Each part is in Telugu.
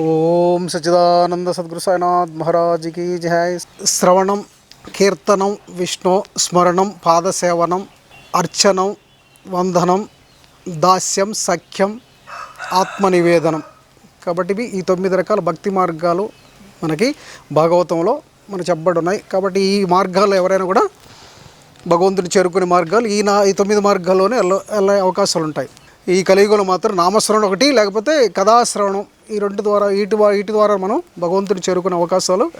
ఓం సచిదానంద సద్గురు సాయినాథ్ మహారాజ్కి జయ శ్రవణం కీర్తనం విష్ణు స్మరణం పాదసేవనం అర్చనం వందనం దాస్యం సఖ్యం ఆత్మనివేదనం. కాబట్టి ఇవి ఈ తొమ్మిది రకాల భక్తి మార్గాలు మనకి భాగవతంలో మన చెప్పబడి ఉన్నాయి కాబట్టి ఈ మార్గాలు ఎవరైనా కూడా భగవంతుని చేరుకునే మార్గాలు ఈ నా ఈ తొమ్మిది మార్గాల్లోనే వెళ్ళే అవకాశాలు ఉంటాయి. ఈ కలియుగంలో మాత్రం నామశ్రవణం ఒకటి లేకపోతే కథాశ్రవణం ఈ రెండు ద్వారా వీటి ఇటు వీటి ద్వారా మనం భగవంతుని చేరుకునే అవకాశాలు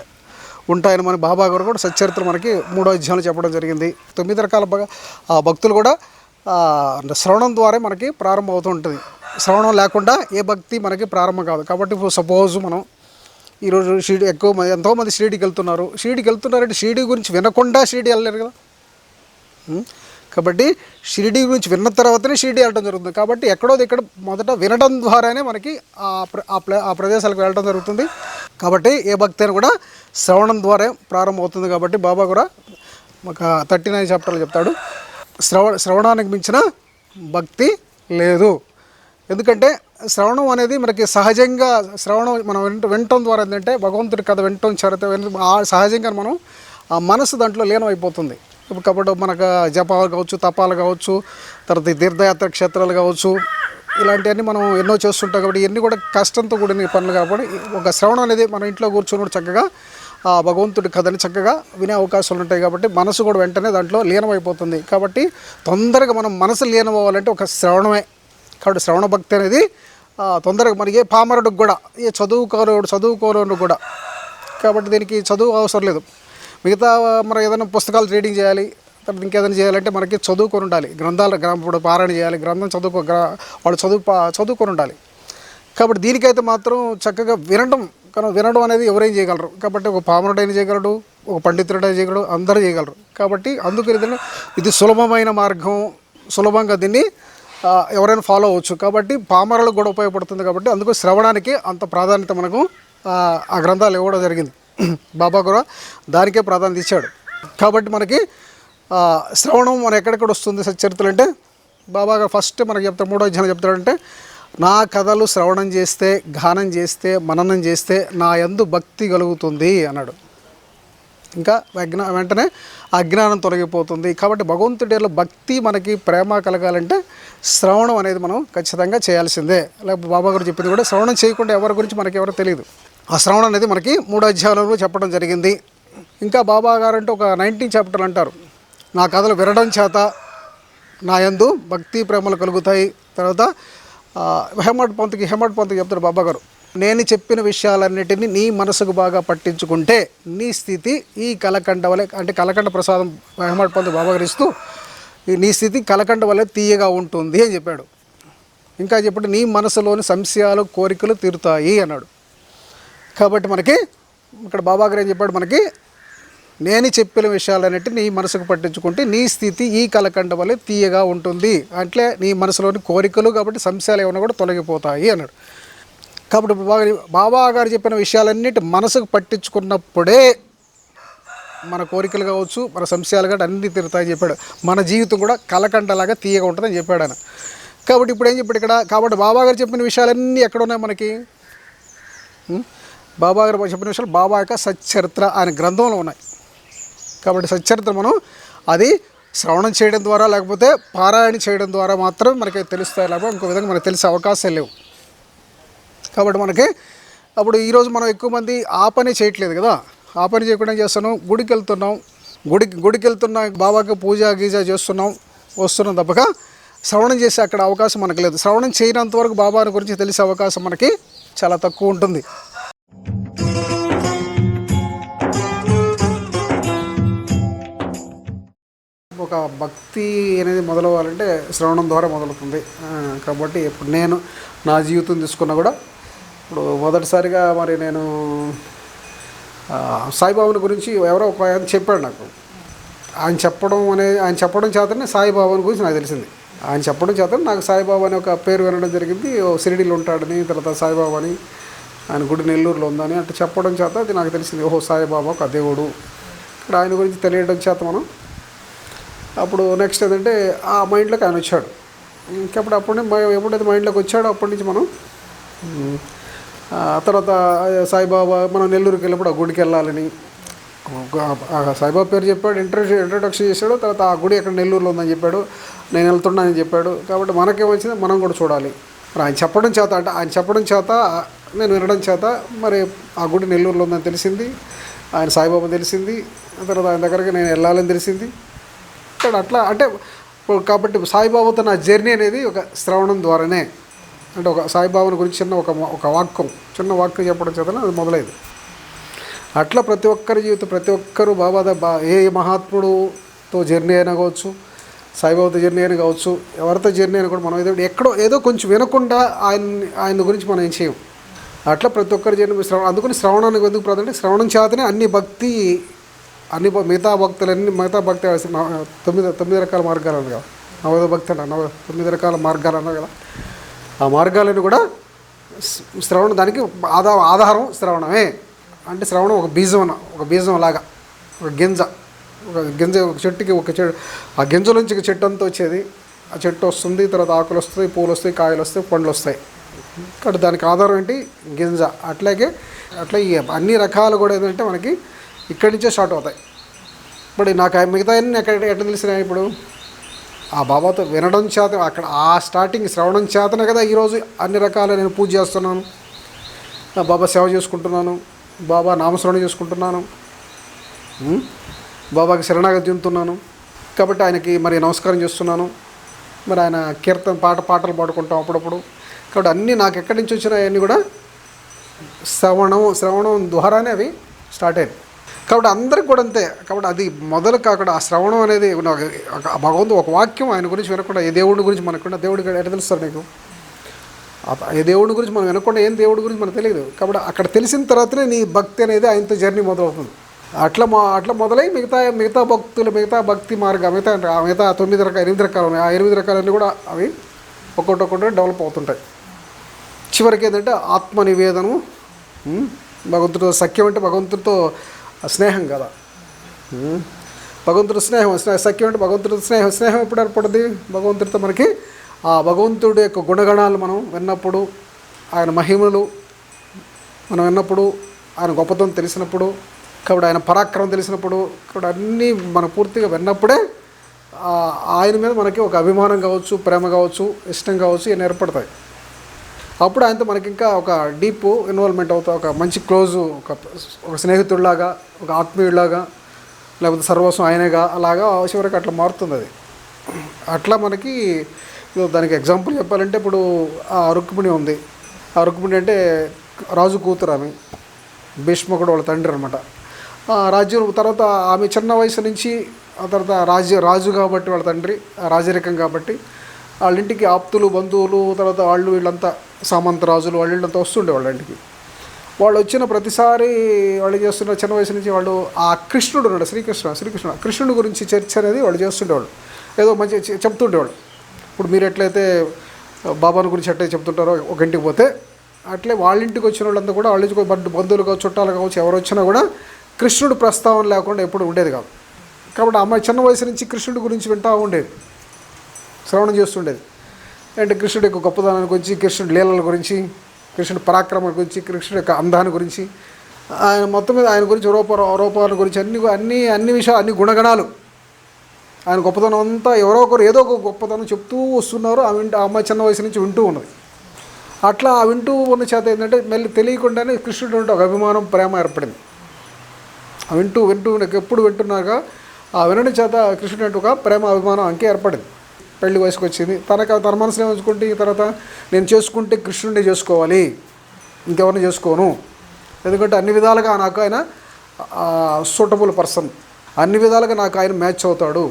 ఉంటాయని మన బాబా గారు కూడా సచ్చరిత్ర మనకి మూడో అధ్యాయంలో చెప్పడం జరిగింది. తొమ్మిది రకాల భగ- ఆ భక్తులు కూడా శ్రవణం ద్వారా మనకి ప్రారంభం అవుతూ ఉంటుంది. శ్రవణం లేకుండా ఏ భక్తి మనకి ప్రారంభం కాదు. కాబట్టి ఇప్పుడు సపోజ్ మనం ఈరోజు షిరిడి ఎక్కువ మంది ఎంతోమంది షిరిడికి వెళ్తున్నారు. షిరిడికి వెళ్తున్నారంటే షిరిడి గురించి వినకుండా షిరిడి వెళ్ళలేరు కదా? కాబట్టి షిరిడి గురించి విన్న తర్వాతనే షిరిడి వెళ్ళడం జరుగుతుంది. కాబట్టి ఎక్కడో ఇక్కడ మొదట వినడం ద్వారానే మనకి ఆ ప్ర ఆ ప్రదేశాలకు వెళ్ళడం జరుగుతుంది. కాబట్టి ఏ భక్తి అయినా కూడా శ్రవణం ద్వారా ప్రారంభమవుతుంది కాబట్టి బాబా కూడా ఒక థర్టీ నైన్ చాప్టర్లు చెప్తాడు. శ్రవ శ్రవణానికి మించిన భక్తి లేదు. ఎందుకంటే శ్రవణం అనేది మనకి సహజంగా శ్రవణం మనం వింట వినటం ద్వారా ఏంటంటే భగవంతుడి కథ వినటం చరిత్ర ఆ సహజంగా మనం ఆ మనసు దాంట్లో లీనమైపోతుంది. ఇప్పుడు కాబట్టి మనకు జపాలు కావచ్చు తపాలు కావచ్చు తర్వాత తీర్థయాత్ర క్షేత్రాలు కావచ్చు ఇలాంటివన్నీ మనం ఎన్నో చేస్తుంటాం కాబట్టి ఇవన్నీ కూడా కష్టంతో కూడిన పనులు కాబట్టి ఒక శ్రవణం అనేది మన ఇంట్లో కూర్చుని చక్కగా ఆ భగవంతుడి కథని చక్కగా వినే అవకాశాలు ఉంటాయి కాబట్టి మనసు కూడా వెంటనే దాంట్లో లీనమైపోతుంది. కాబట్టి తొందరగా మనం మనసు లీనం అవ్వాలంటే ఒక శ్రవణమే. కాబట్టి శ్రవణ భక్తి అనేది తొందరగా మనకి ఏ పామరుడికి కూడా ఏ చదువుకోలేడు చదువుకోలేడు కూడా. కాబట్టి దీనికి చదువు అవసరం లేదు. మిగతా మనం ఏదైనా పుస్తకాలు రీడింగ్ చేయాలి తర్వాత ఇంకేదైనా చేయాలంటే మనకి చదువుకొని ఉండాలి. గ్రంథాలు ఇప్పుడు పారాయణ చేయాలి గ్రంథం చదువుకో వాళ్ళు చదువు పా- చదువుకొని ఉండాలి. కాబట్టి దీనికైతే మాత్రం చక్కగా వినడం కానీ వినడం అనేది ఎవరైనా చేయగలరు? కాబట్టి ఒక పామరుడైనా చేయగలడు ఒక పండితుడైనా చేయగలడు అందరూ చేయగలరు. కాబట్టి అందుకు ఇది ఇది సులభమైన మార్గం సులభంగా దీన్ని ఎవరైనా ఫాలో అవ్వచ్చు. కాబట్టి పామరులకు కూడా ఉపయోగపడుతుంది కాబట్టి అందుకు శ్రవణానికి అంత ప్రాధాన్యత మనకు ఆ గ్రంథాలు ఇవ్వడం జరిగింది. బాబా కూడా దానికే ప్రాధాన్యత ఇచ్చాడు. కాబట్టి మనకి శ్రవణం మన ఎక్కడెక్కడ వస్తుంది సచరిత్రలు అంటే బాబా ఫస్ట్ మనకు చెప్తాడు మూడో జనం చెప్తాడంటే నా కథలు శ్రవణం చేస్తే గానం చేస్తే మననం చేస్తే నా యందు భక్తి కలుగుతుంది అన్నాడు. ఇంకా అజ్ఞా వెంటనే అజ్ఞానం తొలగిపోతుంది. కాబట్టి భగవంతుడిలో భక్తి మనకి ప్రేమ కలగాలంటే శ్రవణం అనేది మనం ఖచ్చితంగా చేయాల్సిందే. లేకపోతే బాబా గారు చెప్పింది కూడా శ్రవణం చేయకుండా ఎవరి గురించి మనకి ఎవరో తెలియదు. ఆ శ్రవణం అనేది మనకి మూడు అధ్యాయంలో చెప్పడం జరిగింది. ఇంకా బాబా గారు అంటే ఒక నైన్టీన్ చాప్టర్ అంటారు. నా కథలు వినడం చేత నా యందు భక్తి ప్రేమలు కలుగుతాయి. తర్వాత హేమడ్ పంత్కి హేమడ్ పంత్కి చెప్తారు బాబా గారు నేను చెప్పిన విషయాలన్నిటినీ నీ మనసుకు బాగా పట్టించుకుంటే నీ స్థితి ఈ కలకండ వలె అంటే కలకండ ప్రసాదం హేమడ్ పంత్ బాబా గారు ఇస్తూ ఈ నీ స్థితి కలకండ వలె తీయగా ఉంటుంది అని చెప్పాడు. ఇంకా చెప్పండి నీ మనసులోని సంశయాలు కోరికలు తీరుతాయి అన్నాడు. కాబట్టి మనకి ఇక్కడ బాబా గారు ఏం చెప్పాడు? మనకి నేను చెప్పిన విషయాలన్నిటి నీ మనసుకు పట్టించుకుంటే నీ స్థితి ఈ కలకండ వల్ల తీయగా ఉంటుంది. అంటే నీ మనసులోని కోరికలు కాబట్టి సంశయాలు ఏమైనా కూడా తొలగిపోతాయి అన్నాడు. కాబట్టి బాబా బాబా గారు చెప్పిన విషయాలన్నిటి మనసుకు పట్టించుకున్నప్పుడే మన కోరికలు కావచ్చు మన సంశయాలు కానీ అన్నీ తిరుగుతాయని చెప్పాడు. మన జీవితం కూడా కలకండలాగా తీయగా ఉంటుందని చెప్పాడు ఆయన. కాబట్టి ఇప్పుడు ఏం చెప్పాడు ఇక్కడ? కాబట్టి బాబా గారు చెప్పిన విషయాలన్నీ ఎక్కడ ఉన్నాయి మనకి? బాబా గారు చెప్పిన విషయాలు బాబా యొక్క సచ్చరిత్ర ఆయన గ్రంథంలో ఉన్నాయి. కాబట్టి సచ్చరిత్ర మనం అది శ్రవణం చేయడం ద్వారా లేకపోతే పారాయణ చేయడం ద్వారా మాత్రం మనకి తెలుస్తాయి. లేకపోతే ఇంకో విధంగా మనకు తెలిసే అవకాశాలు లేవు. కాబట్టి మనకి అప్పుడు ఈరోజు మనం ఎక్కువ మంది ఆ పని చేయట్లేదు కదా. ఆ పని చేయకుండా చేస్తున్నాం? గుడికి వెళ్తున్నాం. గుడికి గుడికి వెళ్తున్నా బాబాకి పూజ గీజ చేస్తున్నాం. వస్తున్నాం తప్పక. శ్రవణం చేసే అక్కడ అవకాశం మనకు లేదు. శ్రవణం చేయనంత వరకు బాబాని గురించి తెలిసే అవకాశం మనకి చాలా తక్కువ ఉంటుంది. ఒక భక్తి అనేది మొదలవ్వాలంటే శ్రవణం ద్వారా మొదలవుతుంది. కాబట్టి ఇప్పుడు నేను నా జీవితం తీసుకున్నా కూడా ఇప్పుడు మొదటిసారిగా మరి నేను సాయిబాబాని గురించి ఎవరో ఒక ఆయన చెప్పాడు నాకు. ఆయన చెప్పడం అనే ఆయన చెప్పడం చేతనే సాయిబాబాని గురించి నాకు తెలిసింది. ఆయన చెప్పడం చేత నాకు సాయిబాబా అనే ఒక పేరు వినడం జరిగింది. ఓ షిరిడీలో ఉంటాడని తర్వాత సాయిబాబా అని ఆయన గుడి నెల్లూరులో ఉందని అంటే చెప్పడం చేత అది నాకు తెలిసింది. ఓహో సాయిబాబా ఒక దేవుడు. ఇక్కడ ఆయన గురించి తెలియడం చేత మనం అప్పుడు నెక్స్ట్ ఏంటంటే ఆ మైండ్లోకి ఆయన వచ్చాడు. ఇంకప్పుడు అప్పుడు ఎప్పుడైతే మైండ్లోకి వచ్చాడో అప్పటి నుంచి మనం తర్వాత సాయిబాబా మనం నెల్లూరుకి వెళ్ళినప్పుడు ఆ గుడికి వెళ్ళాలని. సాయిబాబా పేరు చెప్పాడు ఇంట్రడ్యూ ఇంట్రడక్షన్ చేశాడు తర్వాత ఆ గుడి అక్కడ నెల్లూరులో ఉందని చెప్పాడు నేను వెళ్తున్నానని చెప్పాడు. కాబట్టి మనకేమొచ్చింది మనం కూడా చూడాలి. మరి ఆయన చెప్పడం చేత అంటే ఆయన చెప్పడం చేత నేను వినడం చేత మరి ఆ గుడి నెల్లూరులో ఉందని తెలిసింది. ఆయన సాయిబాబా తెలిసింది. తర్వాత ఆయన దగ్గరికి నేను వెళ్ళాలని తెలిసింది. ఇక్కడ అట్లా అంటే ఇప్పుడు కాబట్టి సాయిబాబాతో నా జర్నీ అనేది ఒక శ్రవణం ద్వారానే. అంటే ఒక సాయిబాబాని గురించి చిన్న ఒక ఒక వాక్యం చిన్న వాక్యం చెప్పడం చేతనే అది మొదలైంది. అట్లా ప్రతి ఒక్కరి జీవితం ప్రతి ఒక్కరు బాబా బా ఏ మహాత్ముడుతో జర్నీ అయినా కావచ్చు సాయిబాబాతో జర్నీ అయినా కావచ్చు ఎవరితో జర్నీ అయినా కూడా మనం ఏదో ఎక్కడో ఏదో కొంచెం వినకుండా ఆయన ఆయన గురించి మనం ఏం చేయం? అట్లా ప్రతి ఒక్కరి జన్మ శ్రవణ అందుకని శ్రవణానికి ఎందుకు ప్రాధాన్యత శ్రవణం చేతనే అన్ని భక్తి అన్ని మిగతా భక్తులన్నీ మిగతా భక్తి తొమ్మిది తొమ్మిది రకాల మార్గాలు అన్నారు కదా. నవద భక్తి అన్న నవ తొమ్మిది రకాల మార్గాలు అన్నారు కదా. ఆ మార్గాలను కూడా శ్రవణం దానికి ఆధా ఆధారం శ్రవణమే. అంటే శ్రవణం ఒక బీజం అన్న ఒక బీజం లాగా. ఒక గింజ. ఒక గింజ ఒక చెట్టుకి ఒక చెట్టు ఆ గింజలోంచి ఒక చెట్టు అంతా వచ్చేది. ఆ చెట్టు వస్తుంది తర్వాత ఆకులు వస్తాయి పూలు వస్తాయి కాయలు వస్తాయి పండ్లు వస్తాయి. ఇక్కడ దానికి ఆధారం ఏంటి? గింజ. అట్లాగే అట్లా ఈ అన్ని రకాలు కూడా ఏంటంటే మనకి ఇక్కడి నుంచే స్టార్ట్ అవుతాయి. ఇప్పుడు నాకు మిగతా అన్ని ఎక్కడ ఎట్లా తెలిసినాయి ఇప్పుడు? ఆ బాబాతో వినడం చేత అక్కడ ఆ స్టార్టింగ్ శ్రవణం చేతనే కదా ఈరోజు అన్ని రకాల నేను పూజ చేస్తున్నాను. నా బాబా సేవ చేసుకుంటున్నాను. బాబా నామస్మరణ చేసుకుంటున్నాను. బాబాకి శరణాగతి చెందుతున్నాను. కాబట్టి ఆయనకి మరి నమస్కారం చేస్తున్నాను. మరి ఆయన కీర్తన పాట పాటలు పాడుకుంటాం అప్పుడప్పుడు. కాబట్టి అన్నీ నాకు ఎక్కడి నుంచి వచ్చినాయన్నీ కూడా శ్రవణం శ్రవణం ద్వారానే అవి స్టార్ట్ అయ్యాయి కాబట్టి అందరికి కూడా అంతే. కాబట్టి అది మొదలు కాకుండా ఆ శ్రవణం అనేది ఒక- భగవంతుడు ఒక వాక్యం ఆయన గురించి వినకుండా ఏ దేవుడి గురించి మనకుండా దేవుడికి ఎట్లా తెలుస్తారు నీకు? ఏ దేవుడి గురించి మనం వినకుండా ఏం దేవుడి గురించి మనకు తెలియదు. కాబట్టి అక్కడ తెలిసిన తర్వాతనే నీ భక్తి అనేది ఆయనతో జర్నీ మొదలవుతుంది. అట్లా మా అట్లా మొదలై మిగతా మిగతా భక్తులు మిగతా భక్తి మార్గం మిగతా మిగతా తొమ్మిది రకాల ఎనిమిది రకాలు ఉన్నాయి. ఆ ఎనిమిది రకాలన్నీ కూడా అవి ఒక్కొక్కటి ఒక్కొక్కటి డెవలప్ అవుతుంటాయి. చివరికి ఏంటంటే ఆత్మ నివేదనం భగవంతుడితో సఖ్యం అంటే భగవంతుడితో స్నేహం కదా. భగవంతుడు స్నేహం స్నేహ సఖ్యం అంటే భగవంతుడితో స్నేహం స్నేహం ఎప్పుడు ఏర్పడుతుంది భగవంతుడితో మనకి ఆ భగవంతుడి యొక్క గుణగణాలు మనం విన్నప్పుడు ఆయన మహిమలు మనం విన్నప్పుడు ఆయన గొప్పతనం తెలిసినప్పుడు కాబట్టి ఆయన పరాక్రమం తెలిసినప్పుడు కాబట్టి అన్నీ మనం పూర్తిగా విన్నప్పుడే ఆయన మీద మనకి ఒక అభిమానం కావచ్చు ప్రేమ కావచ్చు ఇష్టం కావచ్చు ఇవన్నీ ఏర్పడతాయి. అప్పుడు ఆయనతో మనకి ఇంకా ఒక డీప్ ఇన్వాల్వ్మెంట్ అవుతా ఒక మంచి క్లోజు ఒక ఒక స్నేహితుడిలాగా ఒక ఆత్మీయుడిలాగా లేకపోతే సర్వస్వం ఆయనగా అలాగా చివరికి అట్లా మారుతుంది అది. అట్లా మనకి దానికి ఎగ్జాంపుల్ చెప్పాలంటే ఇప్పుడు ఆ రుక్మిణి ఉంది. ఆ రుక్మిణి అంటే రాజు కూతురు ఆమె. భీష్మకుడు వాళ్ళ తండ్రి అనమాట రాజ్యం తర్వాత ఆమె చిన్న వయసు నుంచి ఆ తర్వాత రాజ్య రాజు కాబట్టి వాళ్ళ తండ్రి ఆ రాజరికం కాబట్టి వాళ్ళ ఇంటికి ఆప్తులు బంధువులు తర్వాత వాళ్ళు వీళ్ళంతా సామంత రాజులు వాళ్ళు వీళ్ళంతా వస్తుండే వాళ్ళ ఇంటికి వాళ్ళు వచ్చిన ప్రతిసారి వాళ్ళు చేస్తున్న చిన్న వయసు నుంచి వాళ్ళు ఆ కృష్ణుడు ఉన్నాడు శ్రీకృష్ణ శ్రీకృష్ణ. కృష్ణుడి గురించి చర్చ అనేది వాళ్ళు చేస్తుండేవాళ్ళు. ఏదో మంచి చెప్తుండేవాళ్ళు. ఇప్పుడు మీరు ఎట్లయితే బాబాను గురించి ఎట్లయితే చెప్తుంటారో ఒక ఇంటికి పోతే అట్లే వాళ్ళ ఇంటికి వచ్చిన వాళ్ళంతా కూడా వాళ్ళ ఇంటికి బంధువులు కావచ్చు చుట్టాలు కావచ్చు ఎవరు వచ్చినా కూడా కృష్ణుడు ప్రస్తావన లేకుండా ఎప్పుడు ఉండేది కాదు. కాబట్టి అమ్మాయి చిన్న వయసు నుంచి కృష్ణుడి గురించి వింటూ ఉండేది. శ్రవణం చేస్తుండేది. అంటే కృష్ణుడి యొక్క గొప్పదనాన్ని గురించి కృష్ణుడి లీలల గురించి కృష్ణుడి పరాక్రమం గురించి కృష్ణుడి యొక్క అందాన్ని గురించి ఆయన మొత్తం మీద ఆయన గురించి రూప రూపాల గురించి అన్ని అన్ని అన్ని విషయాలు అన్ని గుణగణాలు. ఆయన గొప్పతనం అంతా ఎవరో ఒకరు ఏదో ఒక గొప్పతనం చెప్తూ వస్తున్నారు. ఆ వింటూ ఆ అమ్మాయి చిన్న వయసు నుంచి వింటూ ఉన్నది. అట్లా ఆ వింటూ ఉన్న చేత ఏంటంటే మళ్ళీ తెలియకుండానే కృష్ణుడు అంటే ఒక అభిమానం ప్రేమ ఏర్పడింది. ఆ వింటూ వింటూ నాకు ఎప్పుడు వింటున్నాక ఆ వినడం చేత కృష్ణుడు అంటే ఒక ప్రేమ అభిమానం అంకే ఏర్పడింది. పెళ్ళి వయసుకు వచ్చింది తనకు తన మనసులో ఉంచుకుంటే ఈ తర్వాత నేను చేసుకుంటే కృష్ణుడిని చేసుకోవాలి. ఇంకెవరిని చేసుకోను? ఎందుకంటే అన్ని విధాలుగా నాకు ఆయన సూటబుల్ పర్సన్ అన్ని విధాలుగా నాకు ఆయన మ్యాచ్ అవుతాడు.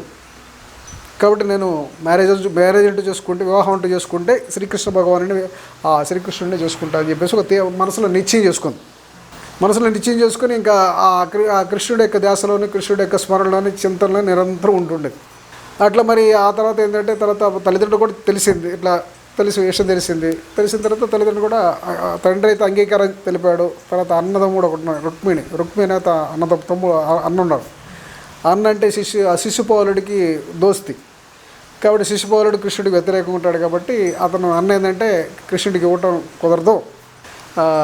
కాబట్టి నేను మ్యారేజ్ మ్యారేజ్ అంటూ చేసుకుంటే వివాహం అంటూ చేసుకుంటే శ్రీకృష్ణ భగవానుని ఆ శ్రీకృష్ణుడిని చేసుకుంటా అని చెప్పేసి ఒక మనసులో నిశ్చయం చేసుకుంది. మనసులో నిశ్చయం చేసుకుని ఇంకా ఆ కృ- ఆ కృష్ణుడి యొక్క ధ్యాసలోని కృష్ణుడి యొక్క స్మరణలోని చింతనలో నిరంతరం ఉంటుండేది. అట్లా మరి ఆ తర్వాత ఏంటంటే తర్వాత తల్లిదండ్రులు కూడా తెలిసింది. ఇట్లా తెలిసి విషయం తెలిసింది. తెలిసిన తర్వాత తల్లిదండ్రులు కూడా తండ్రి అయితే అంగీకారం తెలిపాడు. తర్వాత అన్నదమ్ముడు ఒకటి రుక్మిణి. రుక్మిణి అయితే అన్నద తమ్ముడు అన్న ఉన్నాడు. అన్న అంటే శిశు ఆ శిశుపాలుడికి దోస్తి. కాబట్టి శిశుపాలుడు కృష్ణుడికి వ్యతిరేకంగా ఉంటాడు కాబట్టి అతను అన్న ఏంటంటే కృష్ణుడికి ఇవ్వటం కుదరదు.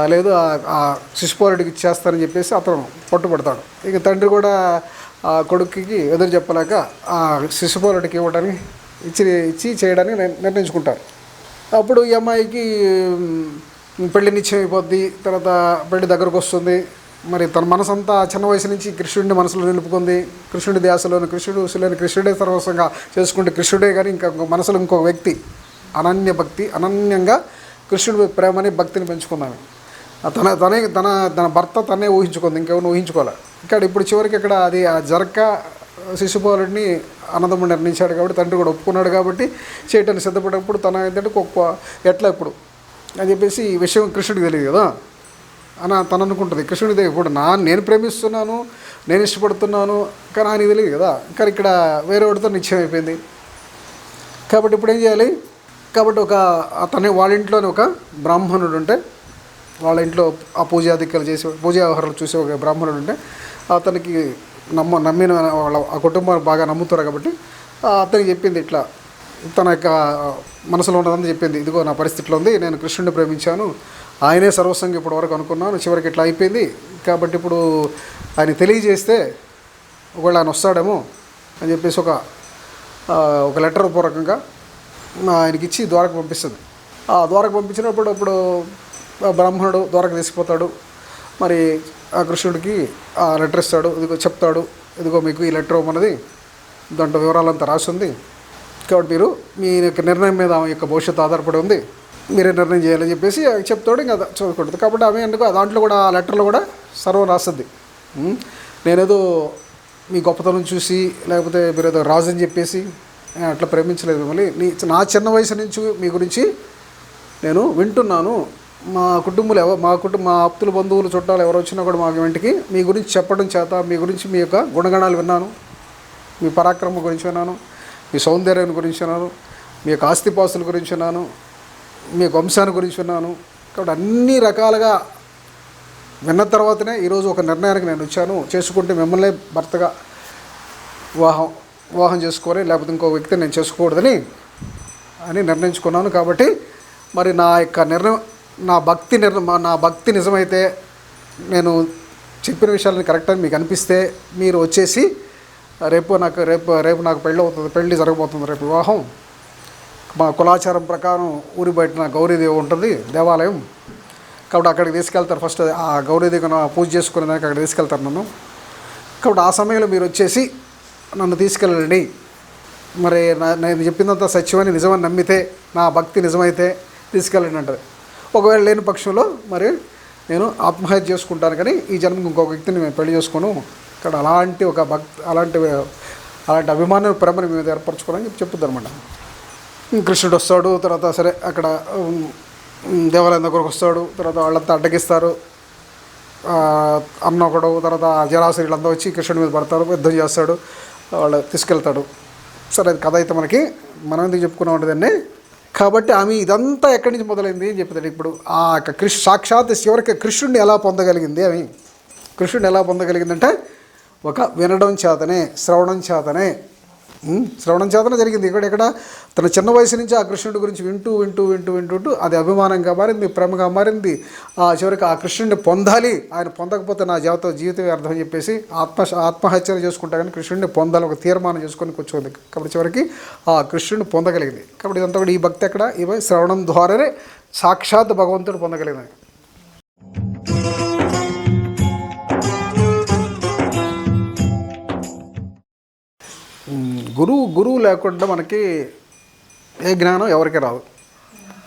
లేదు ఆ- ఆ శిశుపాలుడికి ఇచ్చేస్తానని చెప్పేసి అతను పట్టుబడతాడు. ఇక తండ్రి కూడా ఆ కొడుకుకి ఎదురు చెప్పలేక ఆ శిశుపాలుడికి ఇవ్వడానికి ఇచ్చి ఇచ్చి చేయడానికి నిర్ణయించుకుంటారు. అప్పుడు ఈ అమ్మాయికి పెళ్ళి నిశ్చయం అయిపోద్ది తర్వాత పెళ్ళి దగ్గరకు వస్తుంది. మరి తన మనసంతా చిన్న వయసు నుంచి కృష్ణుడిని మనసులో నిలుపుకుంది. కృష్ణుడి ధ్యాసలోని కృష్ణుడు ఉసులోని కృష్ణుడే సర్వస్వంగా చేసుకుంటే కృష్ణుడే కానీ ఇంకా మనసులో ఇంకో వ్యక్తి అనన్య భక్తి అనన్యంగా కృష్ణుడి ప్రేమని భక్తిని పెంచుకున్నాను తన తనే తన తన భర్త తనే ఊహించుకుంది ఇంకెవరిని ఊహించుకోలే. ఇక్కడ ఇప్పుడు చివరికి ఇక్కడ అది ఆ జరక శిశుపాలుడిని అన్నదమ్ముడు నిర్ణయించాడు కాబట్టి తండ్రి కూడా ఒప్పుకున్నాడు కాబట్టి చేయటానికి సిద్ధపడినప్పుడు తన ఏంటంటే గొప్ప ఎట్లా ఇప్పుడు? అని చెప్పేసి ఈ విషయం కృష్ణుడికి తెలియదు కదా? అని తను అనుకుంటుంది కృష్ణుడి ఇప్పుడు నా నేను ప్రేమిస్తున్నాను నేను ఇష్టపడుతున్నాను కానీ ఆయనకి తెలియదు కదా? కానీ ఇక్కడ వేరే వాడితో నిశ్చయం అయిపోయింది. కాబట్టి ఇప్పుడు ఏం చేయాలి? కాబట్టి ఒక అతని వాళ్ళ ఇంట్లోనే ఒక బ్రాహ్మణుడు ఉంటే వాళ్ళ ఇంట్లో ఆ పూజాధికారులు చేసే పూజా వ్యవహారాలు చూసే ఒక బ్రాహ్మణుడు ఉంటే అతనికి నమ్మ నమ్మిన వాళ్ళ ఆ కుటుంబం బాగా నమ్ముతారు కాబట్టి అతనికి చెప్పింది ఇట్లా తన యొక్క మనసులో ఉన్నదని చెప్పింది. ఇదిగో నా పరిస్థితిలో ఉంది నేను కృష్ణుడిని ప్రేమించాను ఆయనే సర్వస్వంగా ఇప్పటి వరకు అనుకున్నాను చివరికి ఇట్లా అయిపోయింది. కాబట్టి ఇప్పుడు ఆయన తెలియజేస్తే ఒకవేళ ఆయన వస్తాడేమో అని చెప్పేసి ఒక ఒక లెటర్ పూర్వకంగా ఆయనకి ఇచ్చి ద్వారకు పంపిస్తుంది. ఆ ద్వారకు పంపించినప్పుడు అప్పుడు బ్రాహ్మణుడు ద్వారకు తీసుకుపోతాడు. మరి ఆ కృష్ణుడికి ఆ లెటర్ ఇస్తాడు. ఇదిగో చెప్తాడు. ఇదిగో మీకు ఈ లెటర్ ఇవ్వమన్నది దాంట్లో వివరాలంతా రాసి ఉంది కాబట్టి మీరు మీ యొక్క నిర్ణయం మీద ఆమె యొక్క భవిష్యత్తు ఆధారపడి ఉంది. మీరే నిర్ణయం చేయాలని చెప్పేసి చెప్తాడు. ఇంకా చదువుకుంటుంది. కాబట్టి ఆమె ఎందుకు దాంట్లో కూడా ఆ లెటర్లో కూడా సర్వం రాస్తుంది నేనేదో మీ గొప్పతనం చూసి లేకపోతే మీరు ఏదో రాజు అని చెప్పేసి అట్లా ప్రేమించలేదు మిమ్మల్ని. నీ నా చిన్న వయసు నుంచి మీ గురించి నేను వింటున్నాను. మా కుటుంబంలో ఎవరు మా కుటుంబ మా ఆప్తులు బంధువులు చుట్టాలు ఎవరు వచ్చినా కూడా మా ఇంటికి మీ గురించి చెప్పడం చేత మీ గురించి మీ యొక్క గుణగణాలు విన్నాను. మీ పరాక్రమం గురించి విన్నాను. మీ సౌందర్యం గురించి విన్నాను. మీ యొక్క ఆస్తిపాస్తుల గురించి విన్నాను. మీ యొక్క వంశాన్ని గురించి విన్నాను. కాబట్టి అన్ని రకాలుగా విన్న తర్వాతనే ఈరోజు ఒక నిర్ణయానికి నేను వచ్చాను. చేసుకుంటే మిమ్మల్ని భర్తగా వివాహం వివాహం చేసుకొని లేకపోతే ఇంకో వ్యక్తిని నేను చేసుకోకూడదని అని నిర్ణయించుకున్నాను. కాబట్టి మరి నా యొక్క నిర్ణయం నా భక్తి నిర్ణ నా భక్తి నిజమైతే నేను చెప్పిన విషయాలని కరెక్ట్ అని మీకు అనిపిస్తే మీరు వచ్చేసి రేపు నాకు రేపు రేపు నాకు పెళ్ళి అవుతుంది పెళ్ళి జరగబోతుంది రేపు వివాహం. మా కులాచారం ప్రకారం ఊరి బయట నా గౌరీదేవి ఉంటుంది దేవాలయం. కాబట్టి అక్కడికి తీసుకెళ్తారు ఫస్ట్ ఆ గౌరీదేవిని పూజ చేసుకునే దానికి అక్కడ తీసుకెళ్తారు నన్ను. కాబట్టి ఆ సమయంలో మీరు వచ్చేసి నన్ను తీసుకెళ్ళండి. మరి నా- నేను చెప్పినంత సత్యమని నిజమని నమ్మితే నా భక్తి నిజమైతే తీసుకెళ్ళండి అంటారు. ఒకవేళ లేని పక్షంలో మరి నేను ఆత్మహత్య చేసుకుంటాను కానీ ఈ జన్మకి ఇంకొక వ్యక్తిని మేము పెళ్ళి చేసుకోను. ఇక్కడ అలాంటి ఒక భక్తి అలాంటి అలాంటి అభిమాన ప్రేమని మేము ఏర్పరచుకోవాలని చెప్పి చెప్పుద్ది అనమాట కృష్ణుడు వస్తాడు తర్వాత సరే అక్కడ దేవాలయం దగ్గరకు వస్తాడు తర్వాత వాళ్ళంతా అడ్డగిస్తారు. అమ్మ ఒకడు తర్వాత జరాసురులంతా వచ్చి కృష్ణుడి మీద పడతారు యుద్ధం చేస్తాడు వాళ్ళు తీసుకెళ్తాడు. సరే అది కథ అయితే మనకి మనం ఎందుకు చెప్పుకున్నాం ఉంటుందండి కాబట్టి ఆమె ఇదంతా ఎక్కడి నుంచి మొదలైంది అని చెప్తాడు ఇప్పుడు ఆ యొక్క కృష్ సాక్షాత్ చివరికి కృష్ణుడిని ఎలా పొందగలిగింది ఆమె కృష్ణుడిని ఎలా పొందగలిగిందంటే ఒక వినడం చేతనే శ్రవణం చేతనే శ్రవణం చేతనే జరిగింది. ఇక్కడ ఇక్కడ తన చిన్న వయసు నుంచి ఆ కృష్ణుడి గురించి వింటూ వింటూ వింటూ వింటూ అది అభిమానంగా మారింది ప్రేమగా మారింది. ఆ చివరికి ఆ కృష్ణుడిని పొందాలి. ఆయన పొందకపోతే నా జీవిత జీవితం అర్థం చెప్పేసి ఆత్మ ఆత్మహత్యలు చేసుకుంటా కానీ కృష్ణుడిని పొందాలి. ఒక తీర్మానం చేసుకొని కూర్చోంది. కాబట్టి చివరికి ఆ కృష్ణుడిని పొందగలిగింది. కాబట్టి ఇదంతా కూడా ఈ భక్తి ఎక్కడ? ఈ శ్రవణం ద్వారానే సాక్షాత్ భగవంతుడు పొందగలిగింది. గురువు గురువు లేకుండా మనకి ఏ జ్ఞానం ఎవరికి రాదు.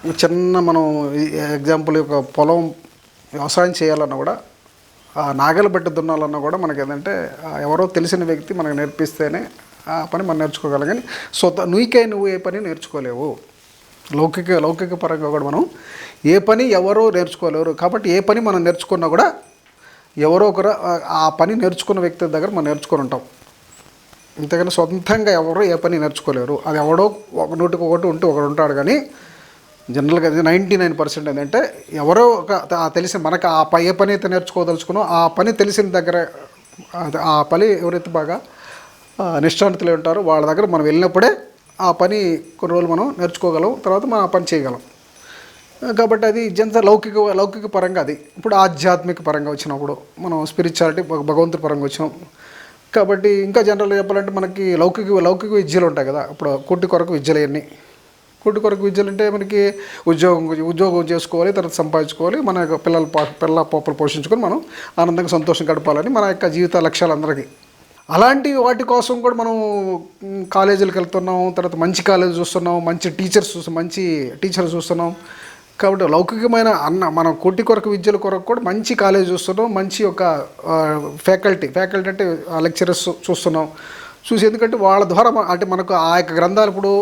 చిన్న మనం ఎగ్జాంపుల్ ఒక పొలం వ్యవసాయం చేయాలన్నా కూడా ఆ నాగలు బట్టి దున్నాలన్నా కూడా మనకి ఏంటంటే ఎవరో తెలిసిన వ్యక్తి మనకు నేర్పిస్తేనే ఆ పని మనం నేర్చుకోగలం. కానీ స్వత నువ్వుకే నువ్వు ఏ పని నేర్చుకోలేవు. లౌకిక లౌకిక పరంగా కూడా మనం ఏ పని ఎవరో నేర్చుకోలేరు. కాబట్టి ఏ పని మనం నేర్చుకున్నా కూడా ఎవరో ఒకరు ఆ- ఆ పని నేర్చుకున్న వ్యక్తి దగ్గర మనం నేర్చుకొని ఉంటాం. అంతేగాని సొంతంగా ఎవరు ఏ పని నేర్చుకోలేరు. అది ఎవడో ఒక నూటికి ఒకటి ఉంటే ఒకడు ఉంటాడు. కానీ జనరల్గా నైంటీ నైన్ పర్సెంట్ ఏంటంటే ఎవరో ఒక తెలిసిన మనకు ఆ ప ఏ పని అయితే నేర్చుకోదలుచుకున్నో ఆ పని తెలిసిన దగ్గర ఆ పని ఎవరైతే బాగా ఆ, నిష్ఠాంతులు ఉంటారో వాళ్ళ దగ్గర మనం వెళ్ళినప్పుడే ఆ పని కొన్ని రోజులు మనం నేర్చుకోగలం. తర్వాత మనం ఆ పని చేయగలం. కాబట్టి అది జంత లౌకిక లౌకిక పరంగా అది. ఇప్పుడు ఆధ్యాత్మిక పరంగా వచ్చినప్పుడు మనం స్పిరిచువాలిటీ భగవంతుడి పరంగా వచ్చినాం. కాబట్టి ఇంకా జనరల్గా చెప్పాలంటే మనకి లౌకిక లౌకిక విద్యలు ఉంటాయి కదా. ఇప్పుడు కుట్టి కొరకు విద్యలు అన్నీ కుట్టి కొరకు విద్యలు అంటే మనకి ఉద్యోగం ఉద్యోగం చేసుకోవాలి తర్వాత సంపాదించుకోవాలి మన యొక్క పిల్లల పా- పిల్ల పాపలు పోషించుకొని మనం ఆనందంగా సంతోషం గడపాలని మన యొక్క జీవిత లక్ష్యాలు అందరికీ అలాంటి వాటి కోసం కూడా మనం కాలేజీలకు వెళ్తున్నాం తర్వాత మంచి కాలేజ్ చూస్తున్నాం మంచి టీచర్స్ చూస్తున్నాం మంచి టీచర్స్ చూస్తున్నాం. కాబట్టి లౌకికమైన అన్న మనం కొట్టి కొరకు విద్యల కొరకు కూడా మంచి కాలేజ్ చూస్తున్నాం మంచి ఒక ఫ్యాకల్టీ ఫ్యాకల్టీ అంటే లెక్చరర్స్ చూస్తున్నాం. చూసి ఎందుకంటే వాళ్ళ ద్వారా అంటే మనకు ఆ యొక్క గ్రంథాలు ఇప్పుడు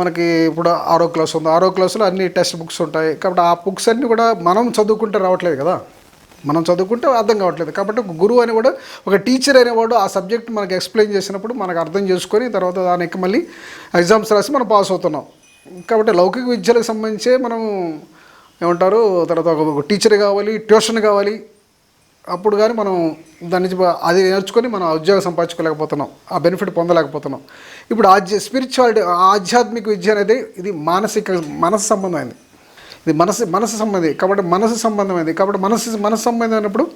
మనకి ఇప్పుడు ఆరో క్లాస్ ఉంది. ఆరో క్లాసులో అన్ని టెక్స్ట్ బుక్స్ ఉంటాయి. కాబట్టి ఆ బుక్స్ అన్నీ కూడా మనం చదువుకుంటే రావట్లేదు కదా. మనం చదువుకుంటే అర్థం కావట్లేదు. కాబట్టి ఒక గురువు కూడా ఒక టీచర్ అనేవాడు ఆ సబ్జెక్ట్ మనకు ఎక్స్ప్లెయిన్ చేసినప్పుడు మనకు అర్థం చేసుకొని తర్వాత దానికి మళ్ళీ ఎగ్జామ్స్ రాసి మనం పాస్ అవుతున్నాం. కాబట్టి లౌకిక విద్యలకు సంబంధించే మనం ఏమంటారు తర్వాత ఒక టీచర్ కావాలి ట్యూషన్ కావాలి అప్పుడు కానీ మనం దాని నుంచి అది నేర్చుకొని మనం ఉద్యోగం సంపాదించుకోలేకపోతున్నాం ఆ బెనిఫిట్ పొందలేకపోతున్నాం. ఇప్పుడు ఆధ్య స్పిరిచువాలిటీ ఆధ్యాత్మిక విద్య అనేది ఇది మానసిక మనసు సంబంధమైంది. ఇది మనసు మనసు సంబంధి కాబట్టి మనసు సంబంధమైంది కాబట్టి మనసు మనసు సంబంధమైనప్పుడు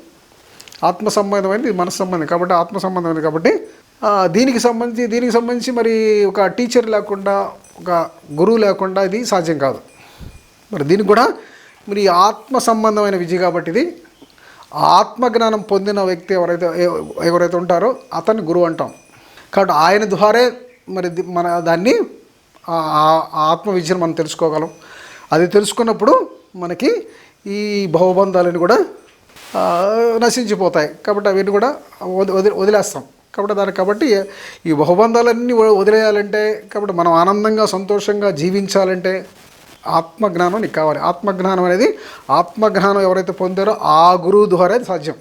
ఆత్మ సంబంధమైనది ఇది మనసు సంబంధం కాబట్టి ఆత్మ సంబంధమైనది కాబట్టి దీనికి సంబంధించి దీనికి సంబంధించి మరి ఒక టీచర్ లేకుండా ఒక గురువు లేకుండా ఇది సాధ్యం కాదు. మరి దీనికి కూడా మరి ఈ ఆత్మ సంబంధమైన విజయ కాబట్టి ఇది ఆత్మజ్ఞానం పొందిన వ్యక్తి ఎవరైతే ఎవరైతే ఉంటారో అతన్ని గురువు అంటాం. కాబట్టి ఆయన ద్వారే మరి మన దాన్ని ఆ- ఆత్మ విజయం మనం తెలుసుకోగలం. అది తెలుసుకున్నప్పుడు మనకి ఈ భవబంధాలని కూడా నశించిపోతాయి. కాబట్టి అవన్నీ కూడా వది వదిలి వదిలేస్తాం. కాబట్టి దాని కాబట్టి ఈ బహుబంధాలన్నీ వ- వదిలేయాలంటే కాబట్టి మనం ఆనందంగా సంతోషంగా జీవించాలంటే ఆత్మజ్ఞానం నీకు కావాలి. ఆత్మజ్ఞానం అనేది ఆత్మజ్ఞానం ఎవరైతే పొందారో ఆ గురువు ద్వారా సాధ్యం.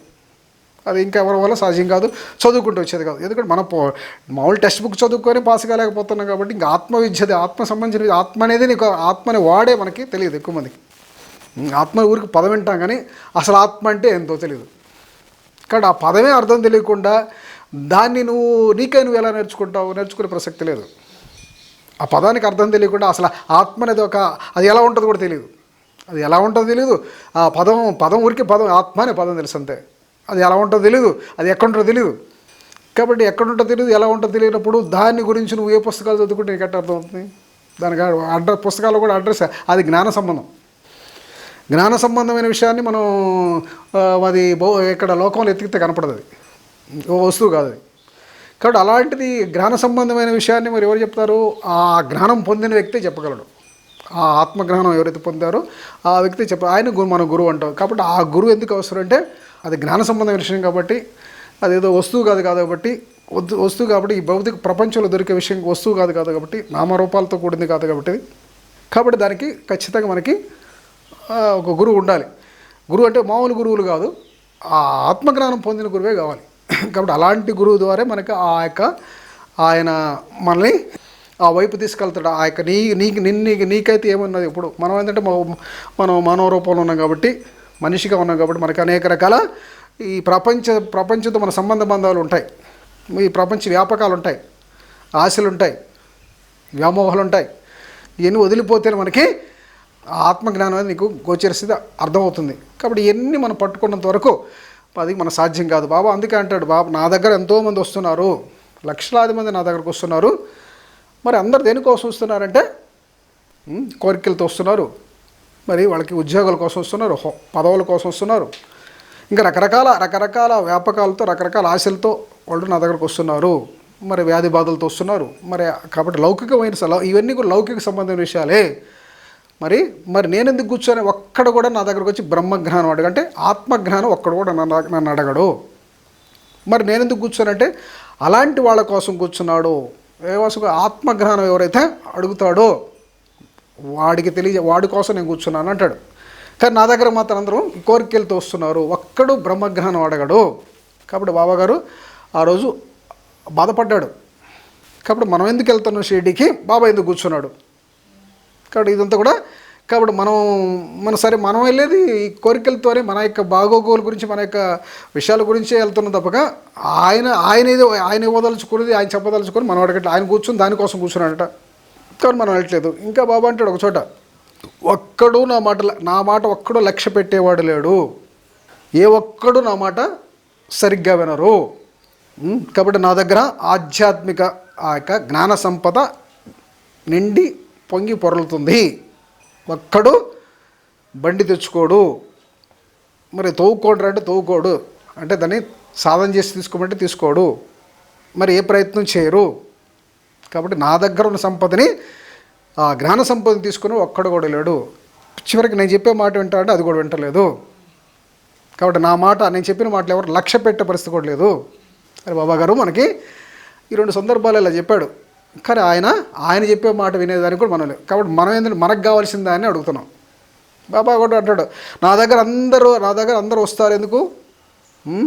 అది ఇంకా ఎవరి వల్ల సాధ్యం కాదు. చదువుకుంటూ వచ్చేది కాదు. ఎందుకంటే మనం పో మామూలు టెక్స్ట్ బుక్ చదువుకొని పాస్ కాలేకపోతున్నాం కాబట్టి ఇంకా ఆత్మ విద్యది ఆత్మ సంబంధించిన ఆత్మ అనేది నీకు ఆత్మని వాడే మనకి తెలియదు ఎక్కువ మందికి. ఆత్మ ఊరికి పదం వింటాం కానీ అసలు ఆత్మ అంటే ఎంతో తెలియదు. కాబట్టి ఆ పదమే అర్థం తెలియకుండా దాన్ని నువ్వు నీకే నువ్వు ఎలా నేర్చుకుంటావు? నేర్చుకునే ప్రసక్తి లేదు. ఆ పదానికి అర్థం తెలియకుండా అసలు ఆత్మ అనేది ఒక అది ఎలా ఉంటుందో కూడా తెలియదు అది ఎలా ఉంటుందో తెలియదు ఆ పదం పదం ఊరికి పదం ఆత్మ అనే పదం తెలుసు అంతే. అది ఎలా ఉంటుందో తెలియదు అది ఎక్కడుంటుందో తెలియదు కాబట్టి ఎక్కడుంటో తెలియదు ఎలా ఉంటుందో తెలియనప్పుడు దాని గురించి నువ్వు ఏ పుస్తకాలు చదువుకుంటే నీకు అర్థం అవుతుంది దానికి అడ్రస్ పుస్తకాలు కూడా అడ్రస్ అది జ్ఞాన సంబంధం. జ్ఞాన సంబంధమైన విషయాన్ని మనం అది బౌ ఇక్కడ లోకంలో ఎతికితే కనపడదు ఓ వస్తువు కాదు అది. కాబట్టి అలాంటిది జ్ఞాన సంబంధమైన విషయాన్ని మరి ఎవరు చెప్తారు? ఆ జ్ఞానం పొందిన వ్యక్తే చెప్పగలడు. ఆ ఆత్మజ్ఞానం ఎవరైతే పొందారో ఆ వ్యక్తి చెప్ప ఆయన గురు మన గురువు అంటాం కాబట్టి ఆ గురువు ఎందుకు అవసరం అంటే అది జ్ఞాన సంబంధమైన విషయం కాబట్టి అదేదో వస్తువు కాదు కాదు కాబట్టి వద్దు- వస్తువు కాబట్టి ఈ భౌతిక ప్రపంచంలో దొరికే విషయం వస్తువు కాదు కాదు కాబట్టి నామరూపాలతో కూడింది కాదు కాబట్టి కాబట్టి దానికి ఖచ్చితంగా మనకి ఒక గురువు ఉండాలి. గురువు అంటే మామూలు గురువులు కాదు. ఆ ఆత్మజ్ఞానం పొందిన గురువే కావాలి. కాబట్టి అలాంటి గురువు ద్వారా మనకి ఆ యొక్క ఆయన మనల్ని ఆ వైపు తీసుకెళ్తాడు. ఆ యొక్క నీ నీకు నిన్ను నీకైతే ఏమన్నది? ఇప్పుడు మనం ఏంటంటే మనం మానవ రూపంలో ఉన్నాం కాబట్టి మనిషిగా ఉన్నాం కాబట్టి మనకి అనేక రకాల ఈ ప్రపంచ ప్రపంచంతో మన సంబంధ బంధాలు ఉంటాయి. ఈ ప్రపంచ వ్యాపకాలు ఉంటాయి. ఆశలు ఉంటాయి. వ్యామోహాలు ఉంటాయి. ఇవన్నీ వదిలిపోతే మనకి ఆ ఆత్మజ్ఞానం అనేది నీకు గోచరిస్తే అర్థమవుతుంది. కాబట్టి ఇవన్నీ మనం పట్టుకున్నంత వరకు అది మన సాధ్యం కాదు. బాబా అందుకే అంటాడు బాబా నా దగ్గర ఎంతోమంది వస్తున్నారు. లక్షలాది మంది నా దగ్గరకు వస్తున్నారు. మరి అందరు దేనికోసం వస్తున్నారంటే కోరికలతో వస్తున్నారు. మరి వాళ్ళకి ఉద్యోగాల కోసం వస్తున్నారు పదవుల కోసం వస్తున్నారు. ఇంకా రకరకాల రకరకాల వ్యాపకాలతో రకరకాల ఆశలతో వాళ్ళు నా దగ్గరకు వస్తున్నారు. మరి వ్యాధి బాధలతో వస్తున్నారు. మరి కాబట్టి లౌకికమైన ఇవన్నీ కూడా లౌకిక సంబంధమైన విషయాలే. మరి మరి నేను ఎందుకు కూర్చొని ఒక్కడ కూడా నా దగ్గరకు వచ్చి బ్రహ్మజ్ఞానం అడగ అంటే ఆత్మజ్ఞానం ఒక్కడ కూడా నన్ను నన్ను అడగడు. మరి నేను ఎందుకు కూర్చోనంటే అలాంటి వాళ్ళ కోసం కూర్చున్నాడు. ఏ కోసం ఆత్మజ్ఞానం ఎవరైతే అడుగుతాడో వాడికి తెలియ వాడి కోసం నేను కూర్చున్నాను అంటాడు. కానీ నా దగ్గర మాత్రం అందరూ కోరికలతో వస్తున్నారు. ఒక్కడు బ్రహ్మజ్ఞానం అడగడు. కాబట్టి బాబాగారు ఆ రోజు బాధపడ్డాడు. కాబట్టి మనం ఎందుకు వెళ్తున్నాం షిర్డీకి? బాబా ఎందుకు కూర్చున్నాడు? కాబట్టి ఇదంతా కూడా కాబట్టి మనం మన సరే మనం వెళ్ళేది ఈ కోరికలతోనే మన యొక్క బాగోగోలు గురించి మన యొక్క విషయాల గురించే వెళ్తున్నాం తప్పక. ఆయన ఆయన ఏదో ఆయన ఇవ్వదలుచుకున్నది ఆయన చెప్పదలుచుకొని మనం అడగట్లేదు ఆయన కూర్చుని దానికోసం కూర్చున్నాడట. కానీ మనం వెళ్ళట్లేదు. ఇంకా బాబా అంటాడు ఒక చోట ఒక్కడు నా మాట నా మాట ఒక్కడు లక్ష్య పెట్టేవాడు లేడు. ఏ ఒక్కడు నా మాట సరిగ్గా వినరు. కాబట్టి నా దగ్గర ఆధ్యాత్మిక ఆ యొక్క జ్ఞాన సంపద నిండి పొంగి పొరలుతుంది. ఒక్కడు బండి తెచ్చుకోడు. మరి తవ్వుకోడు అంటే తవ్వుకోడు. అంటే దాన్ని సాధన చేసి తీసుకోమంటే తీసుకోడు. మరి ఏ ప్రయత్నం చేయరు. కాబట్టి నా దగ్గర ఉన్న సంపదని ఆ జ్ఞాన సంపదని తీసుకుని ఒక్కడు కూడా లేడు. చివరికి నేను చెప్పే మాట వింటాడంటే అది కూడా వింటలేదు. కాబట్టి నా మాట నేను చెప్పిన మాటలు ఎవరు లక్ష్య పెట్టే పరిస్థితి కూడా లేదు. అరే బాబా గారు మనకి ఈ రెండు సందర్భాలు ఇలా చెప్పాడు. కానీ ఆయన ఆయన చెప్పే మాట వినేదానికి కూడా మనం లేదు కాబట్టి మనం ఏంటంటే మనకు కావాల్సిన దాన్ని అడుగుతున్నాం. బాబా కూడా అంటాడు నా దగ్గర అందరూ నా దగ్గర అందరూ వస్తారు ఎందుకు? ఉం?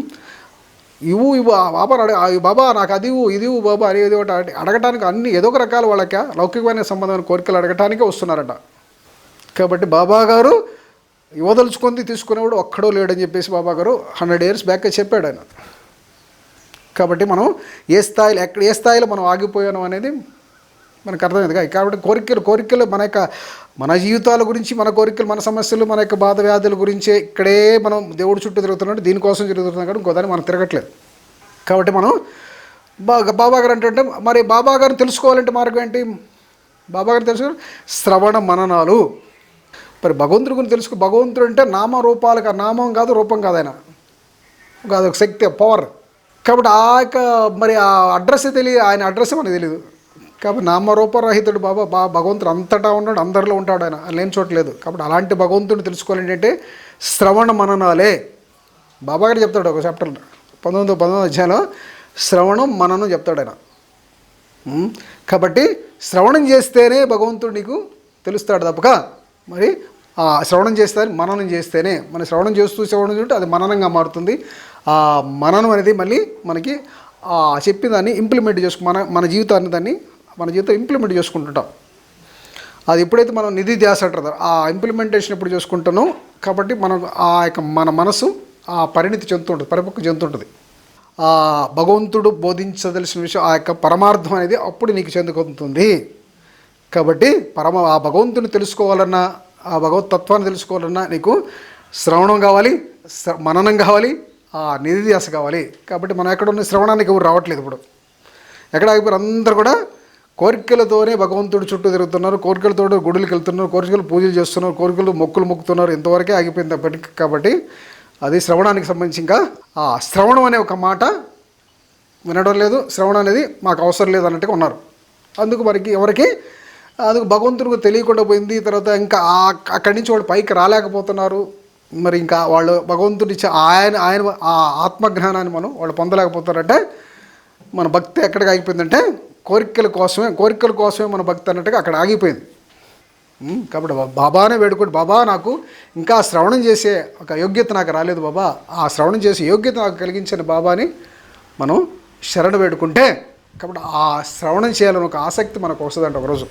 ఇవ్వు ఇవ్వు ఆ బాబా అడగ బాబా నాకు అది ఇవ్వు ఇది ఇవ్వు బాబా అది ఇది ఒకటి అడగటానికి అన్ని ఏదో ఒక రకాల వాళ్ళకి లౌకికమైన సంబంధమైన కోరికలు అడగటానికే వస్తున్నారట. కాబట్టి బాబా గారు యువదలుచుకొని తీసుకునేవాడు ఒక్కడో లేడని చెప్పేసి బాబా గారు హండ్రెడ్ ఇయర్స్ బ్యాక్ చెప్పాడు ఆయన. కాబట్టి మనం ఏ స్థాయిలో ఎక్కడ ఏ స్థాయిలో మనం ఆగిపోయాం అనేది మనకు అర్థమైంది కదా. కాబట్టి కోరికలు కోరికలు మన యొక్క మన జీవితాల గురించి మన కోరికలు మన సమస్యలు మన యొక్క బాధ వ్యాధుల గురించే ఇక్కడే మనం దేవుడి చుట్టూ తిరుగుతున్నట్టు దీనికోసం తిరుగుతున్నాం కానీ ఇంకో మనం తిరగట్లేదు. కాబట్టి మనం బాగా బాబా గారు అంటే మరి బాబా గారిని తెలుసుకోవాలంటే మార్గం ఏంటి? బాబా గారిని తెలుసుకోవాలి. శ్రవణ మననాలు. మరి భగవంతుడి గురించి తెలుసుకో భగవంతుడు అంటే నామ రూపాలు కాదు నామం కాదు రూపం కాదు ఆయన. కాదు ఒక శక్తి పవర్ కాబట్టి ఆ యొక్క మరి ఆ అడ్రస్ తెలియదు ఆయన అడ్రస్ మనకు తెలియదు కాబట్టి నామరూపరహితుడు బాబా బా భగవంతుడు అంతటా ఉన్నాడు అందరిలో ఉంటాడు ఆయన లేని చోట కాబట్టి అలాంటి భగవంతుడిని తెలుసుకోవాలి ఏంటంటే శ్రవణ మననాలే. బాబా గారు చెప్తాడు ఒక చాప్టర్ పంతొమ్మిది పంతొమ్మిది అధ్యాయంలో శ్రవణం మననం చెప్తాడు ఆయన. కాబట్టి శ్రవణం చేస్తేనే భగవంతుడు నీకు తెలుస్తాడు తప్పక. మరి ఆ శ్రవణం చేస్తే మననం చేస్తేనే మన శ్రవణం చేస్తూ శ్రవణం చూంటే అది మననంగా మారుతుంది. ఆ మననం అనేది మళ్ళీ మనకి ఆ చెప్పిన దాన్ని ఇంప్లిమెంట్ చేసుకు మన మన జీవితాన్ని దాన్ని మన జీవితం ఇంప్లిమెంట్ చేసుకుంటుంటాం. అది ఎప్పుడైతే మనం నిధి ధ్యాస అంటారు ఆ ఇంప్లిమెంటేషన్ ఎప్పుడు చేసుకుంటానో కాబట్టి మనం ఆ యొక్క మన మనసు ఆ పరిణితి చెందుతుంటుంది పరిపక్వ చెందుతుంటుంది. ఆ భగవంతుడు బోధించదలసిన విషయం ఆ యొక్క పరమార్థం అనేది అప్పుడు నీకు చెందుకుంటుంది. కాబట్టి పరమ ఆ భగవంతుని తెలుసుకోవాలన్నా ఆ భగవత్ తత్వాన్ని తెలుసుకోవాలన్నా నీకు శ్రవణం కావాలి మననం కావాలి నిధి ధ్యాస కావాలి. కాబట్టి మనం ఎక్కడ ఉన్న శ్రవణానికి ఎవరు రావట్లేదు ఇప్పుడు. ఎక్కడ ఆగిపోయారు? అందరు కూడా కోరికలతోనే భగవంతుడి చుట్టూ తిరుగుతున్నారు. కోరికలతో గుడులకు వెళ్తున్నారు. కోరికలు పూజలు చేస్తున్నారు. కోరికలు మొక్కులు మొక్కుతున్నారు. ఇంతవరకే ఆగిపోయింది అప్పటికి. కాబట్టి అది శ్రవణానికి సంబంధించి ఇంకా ఆ శ్రవణం అనే ఒక మాట వినడం లేదు. శ్రవణం అనేది మాకు అవసరం లేదు అన్నట్టుగా ఉన్నారు. అందుకు మనకి ఎవరికి? అందుకు భగవంతుడికి తెలియకుండా పోయింది. తర్వాత ఇంకా అక్కడి నుంచి వాళ్ళు పైకి రాలేకపోతున్నారు. మరి ఇంకా వాళ్ళు భగవంతుడి ఆయన ఆయన ఆ ఆత్మజ్ఞానాన్ని మనం వాళ్ళు పొందలేకపోతారంటే మన భక్తి ఎక్కడికి ఆగిపోయిందంటే కోరికల కోసమే కోరికల కోసమే మన భక్తి అన్నట్టుగా అక్కడ ఆగిపోయింది. కాబట్టి బాబానే వేడుకోండి. బాబా నాకు ఇంకా శ్రవణం చేసే ఒక యోగ్యత నాకు రాలేదు బాబా. ఆ శ్రవణం చేసే యోగ్యత నాకు కలిగించిన బాబాని మనం శరణ వేడుకుంటే కాబట్టి ఆ శ్రవణం చేయాలని ఒక ఆసక్తి మనకు వస్తుందంట ఒకరోజు.